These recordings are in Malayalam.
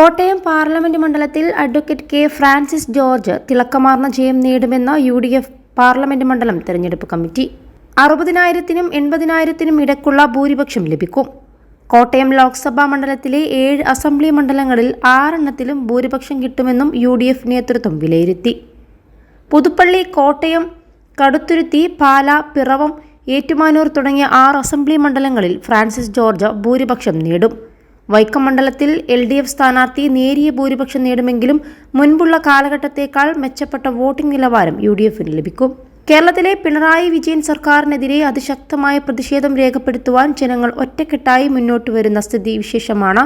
കോട്ടയം പാർലമെന്റ് മണ്ഡലത്തിൽ അഡ്വക്കേറ്റ് കെ ഫ്രാൻസിസ് ജോർജ് തിളക്കമാർന്ന ജയം നേടുമെന്ന യു ഡി എഫ് പാർലമെന്റ് മണ്ഡലം തെരഞ്ഞെടുപ്പ് കമ്മിറ്റി. അറുപതിനായിരത്തിനും എൺപതിനായിരത്തിനും ഇടയ്ക്കുള്ള ഭൂരിപക്ഷം ലഭിക്കും. കോട്ടയം ലോക്സഭാ മണ്ഡലത്തിലെ ഏഴ് അസംബ്ലി മണ്ഡലങ്ങളിൽ ആറെണ്ണത്തിലും ഭൂരിപക്ഷം കിട്ടുമെന്നും യു ഡി എഫ് നേതൃത്വം വിലയിരുത്തി. പുതുപ്പള്ളി കോട്ടയം കടുത്തുരുത്തി പാല പിറവം ഏറ്റുമാനൂർ തുടങ്ങിയ ആറ് അസംബ്ലി മണ്ഡലങ്ങളിൽ ഫ്രാൻസിസ് ജോർജ് ഭൂരിപക്ഷം നേടും. വൈക്കം മണ്ഡലത്തിൽ എൽ ഡി എഫ് സ്ഥാനാർത്ഥി നേരിയ ഭൂരിപക്ഷം നേടുമെങ്കിലും മുൻപുള്ള കാലഘട്ടത്തേക്കാൾ മെച്ചപ്പെട്ട വോട്ടിംഗ് നിലവാരം യു ഡി എഫിന് ലഭിക്കും. കേരളത്തിലെ പിണറായി വിജയൻ സർക്കാരിനെതിരെ അതിശക്തമായ പ്രതിഷേധം രേഖപ്പെടുത്തുവാൻ ജനങ്ങൾ ഒറ്റക്കെട്ടായി മുന്നോട്ട് വരുന്ന സ്ഥിതിവിശേഷമാണ്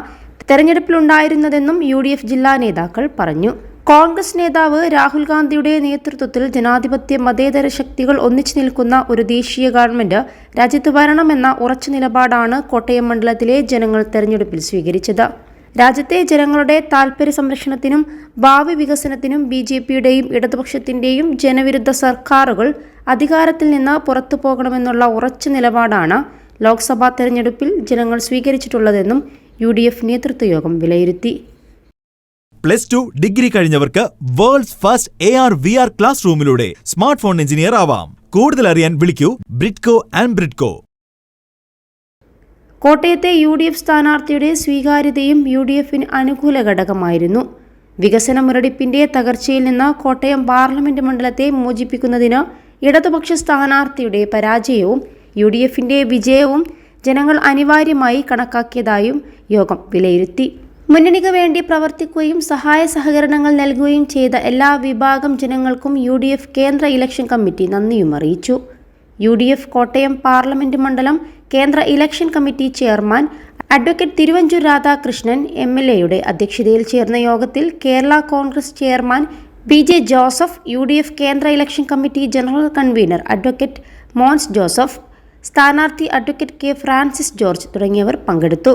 തെരഞ്ഞെടുപ്പിലുണ്ടായിരുന്നതെന്നും യു ഡി എഫ് ജില്ലാ നേതാക്കൾ പറഞ്ഞു. കോൺഗ്രസ് നേതാവ് രാഹുൽ ഗാന്ധിയുടെ നേതൃത്വത്തിൽ ജനാധിപത്യ മതേതര ശക്തികൾ ഒന്നിച്ചു നിൽക്കുന്ന ഒരു ദേശീയ ഗവൺമെന്റ് രാജ്യത്ത് വരണമെന്ന ഉറച്ച നിലപാടാണ് കോട്ടയം മണ്ഡലത്തിലെ ജനങ്ങൾ തെരഞ്ഞെടുപ്പിൽ സ്വീകരിച്ചത്. രാജ്യത്തെ ജനങ്ങളുടെ താൽപര്യ സംരക്ഷണത്തിനും ഭാവി വികസനത്തിനും ബി ജെ പിയുടെയും ഇടതുപക്ഷത്തിന്റെയും ജനവിരുദ്ധ സർക്കാരുകൾ അധികാരത്തിൽ നിന്ന് പുറത്തു പോകണമെന്നുള്ള ഉറച്ച നിലപാടാണ് ലോക്സഭാ തെരഞ്ഞെടുപ്പിൽ ജനങ്ങൾ സ്വീകരിച്ചിട്ടുള്ളതെന്നും യു ഡി എഫ് നേതൃത്വയോഗം വിലയിരുത്തി. Plus two degree കഴിഞ്ഞവർക്ക് world's first A R V R class റൂമിലൂടെ smart phone engineer ആവാം. കൂടുതൽ അറിയാൻ വിളിക്കൂ ബ്രിഡ്കോ ആൻഡ് ബ്രിഡ്കോ കോട്ടയത്തെ യു ഡി എഫ് സ്ഥാനാർത്ഥിയുടെ സ്വീകാര്യതയും യു ഡി എഫിന് അനുകൂല ഘടകമായിരുന്നു. വികസന മുരടിപ്പിന്റെ തകർച്ചയിൽ നിന്ന് കോട്ടയം പാർലമെന്റ് മണ്ഡലത്തെ മോചിപ്പിക്കുന്നതിന് ഇടതുപക്ഷ സ്ഥാനാർത്ഥിയുടെ പരാജയവും യു ഡി എഫിന്റെ വിജയവും ജനങ്ങൾ അനിവാര്യമായി കണക്കാക്കിയതായും യോഗം വിലയിരുത്തി. മുന്നണിക്ക് വേണ്ടി പ്രവർത്തിക്കുകയും സഹായ സഹകരണങ്ങൾ നൽകുകയും ചെയ്ത എല്ലാ വിഭാഗം ജനങ്ങൾക്കും യു ഡി എഫ് കേന്ദ്ര ഇലക്ഷൻ കമ്മിറ്റി നന്ദിയും അറിയിച്ചു. U D F Kottayam parliament മണ്ഡലം കേന്ദ്ര election committee chairman advocate Thiruvanchoor Radhakrishnan M L എയുടെ അധ്യക്ഷതയിൽ ചേർന്ന യോഗത്തിൽ Kerala Congress chairman B J Joseph U D F കേന്ദ്ര election committee general convener advocate Mons Joseph സ്ഥാനാർത്ഥി അഡ്വക്കേറ്റ് കെ ഫ്രാൻസിസ് ജോർജ് തുടങ്ങിയവർ പങ്കെടുത്തു.